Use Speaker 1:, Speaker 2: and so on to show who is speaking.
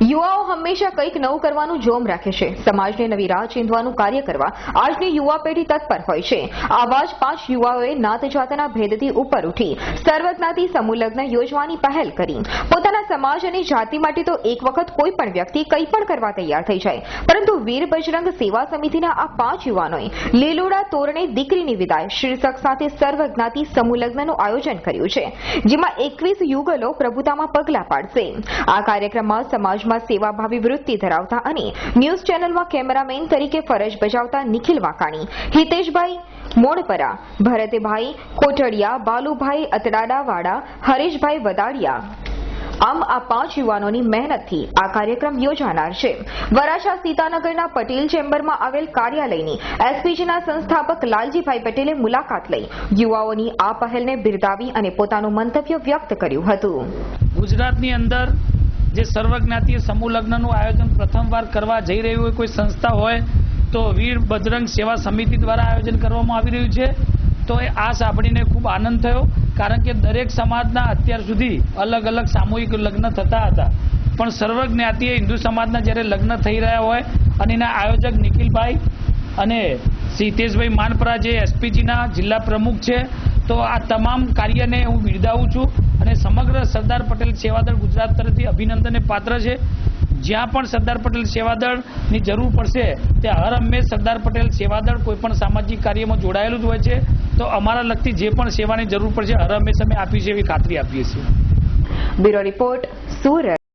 Speaker 1: યુવાઓ હંમેશા કંઈક નવું કરવાનું જોમ રાખે છે. સમાજને નવી રાહ ચીંધવાનું કાર્ય કરવા આજની યુવા પેઢી તત્પર હોય છે. આવા જ પાંચ યુવાઓએ નાત જાતના ભેદથી ઉપર ઉઠી સર્વજ્ઞાતિ સમૂહલગ્ન યોજવાની પહેલ કરી. પોતાના સમાજ અને જાતિ માટે તો એક વખત કોઈ પણ વ્યક્તિ કંઈ પણ કરવા તૈયાર થઈ જાય. પરંતુ વીર બજરંગ સેવા સમિતિના આ પાંચ યુવાનોએ લીલોડા તોરણે દીકરીની વિદાય શીર્ષક સાથે સર્વજ્ઞાતિ સમૂહલગ્નનું આયોજન કર્યું છે, જેમાં એકવીસ યુગલો પ્રભુતામાં પગલાં પાડશે. આ કાર્યક્રમમાં સમાજમાં સેવાભાવી વૃત્તિ ધરાવતા અને ન્યૂઝ ચેનલમાં કેમેરામેન તરીકે ફરજ બજાવતા નિખિલ વાકાણી હિતેશભાઈ મોડપરા, ભરતભાઈ કોટડિયા, બાલુભાઈ અતડાડાવાડા, હરેશભાઈ વદાડિયા. આમ આ પાંચ યુવાનોની મહેનતથી આ કાર્યક્રમ યોજાનાર છે. વરાછા સીતાનગરના પટેલ ચેમ્બરમાં આવેલ કાર્યાલયની એસપીજીના સંસ્થાપક લાલજીભાઈ પટેલે મુલાકાત લઈ યુવાઓની આ પહેલને બિરદાવી અને પોતાનું મંતવ્ય વ્યક્ત કર્યું હતું.
Speaker 2: ગુજરાતની અંદર જે સર્વજ્ઞાતીય સમૂહ લગ્નનું આયોજન પ્રથમવાર કરવા જઈ રહ્યું હોય, કોઈ સંસ્થા હોય, તો વીર બજરંગ સેવા સમિતિ દ્વારા આયોજન કરવામાં આવી રહ્યું છે. તો એ આ સાંભળીને ખૂબ આનંદ થયો, કારણ કે દરેક સમાજના અત્યાર સુધી અલગ અલગ સામૂહિક લગ્ન થતા હતા. પણ સર્વજ્ઞાતીય હિન્દુ સમાજના જ્યારે લગ્ન થઈ રહ્યા હોય, અને એના આયોજક નિખિલભાઈ અને સિતેશભાઈ માનપરા જે એસપીજીના જિલ્લા પ્રમુખ છે તો આ તમામ કાર્યને હું બિરદાવું છું અને સમગ્ર સરદાર પટેલ સેવાદળ ગુજરાત તરફથી અભિનંદનને પાત્ર છે. જ્યાં પણ સરદાર પટેલ સેવાદળની જરૂર પડશે, ત્યાં હર હંમેશ સરદાર પટેલ સેવાદળ કોઈ પણ સામાજિક કાર્યમાં જોડાયેલું જ હોય છે. તો અમારા લગતી જે પણ સેવાની જરૂર પડશે, હર હંમેશ અમે આપીશું એવી ખાતરી આપીએ છીએ.
Speaker 1: Bureau report, Surat.